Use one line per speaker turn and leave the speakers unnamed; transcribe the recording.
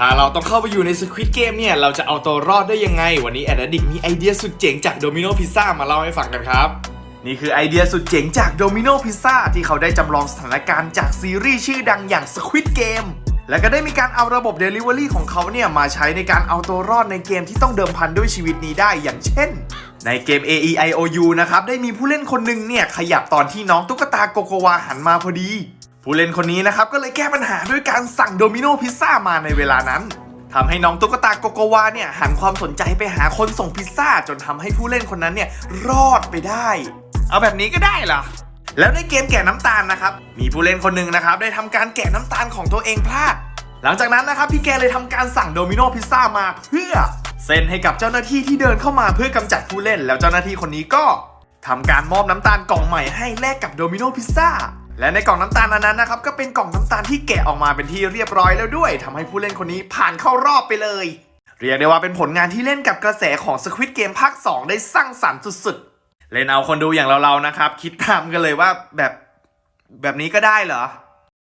ถ้าเราต้องเข้าไปอยู่ในสควิตเกมเนี่ย เราจะเอาตัวรอดได้ยังไง วันนี้แอดดิกมีไอเดียสุดเจ๋งจากโดมิโนพิซซ่ามาเล่าให้ฟังกันครับ นี่คือไอเดียสุดเจ๋งจากโดมิโนพิซซ่าที่เขาได้จำลองสถานการณ์จากซีรีส์ชื่อดังอย่างสควิตเกมและก็ได้มีการเอาระบบ Delivery ของเขาเนี่ยมาใช้ในการเอาตัวรอดในเกมที่ต้องเดิมพันด้วยชีวิตนี้ได้อย่างเช่น ในเกม A E I O U นะครับ ได้มีผู้เล่นคนหนึ่งเนี่ย ขยับตอนที่น้องตุ๊กตาโกโกวาหันมาพอดี ผู้เล่นคนนี้นะครับก็เลยแก้ปัญหาด้วยการสั่งโดมิโนพิซซ่ามาในเวลานั้นทำให้น้องตุ๊กตาโกโกวาเนี่ยหันความสนใจไปหาคนส่งพิซซ่า จนทำให้ผู้เล่นคนนั้นเนี่ยรอดไปได้ เอาแบบนี้ก็ได้เหรอแล้วในเกมแกะน้ำตาลนะครับ มีผู้เล่นคนหนึ่งนะครับ ได้ทำการแกะน้ำตาลของตัวเองพลาด หลังจากนั้นนะครับ พี่แกเลยทำการสั่งโดมิโนพิซซ่ามาเพื่อ เซ็นให้กับเจ้าหน้าที่ที่เดินเข้ามาเพื่อกำจัดผู้เล่น แล้วเจ้าหน้าที่คนนี้ก็ทำการมอบน้ำตาลกล่องใหม่ให้แลกกับโดมิโนพิซซ่า และในกล่องน้ำตาลอันนั้นนะครับก็เป็นกล่องน้ำตาลที่แกะออกมาเป็นที่เรียบร้อยแล้วด้วยทำให้ผู้เล่นคนนี้ผ่านเข้ารอบไปเลย เรียกได้ว่าเป็นผลงานที่เล่นกับกระแสของ Squid Game ภาค 2 ได้สร้างสรรค์สุดๆเล่นเอาคนดูอย่างเราๆนะครับ คิดตามกันเลยว่าแบบแบบนี้ก็ได้เหรอ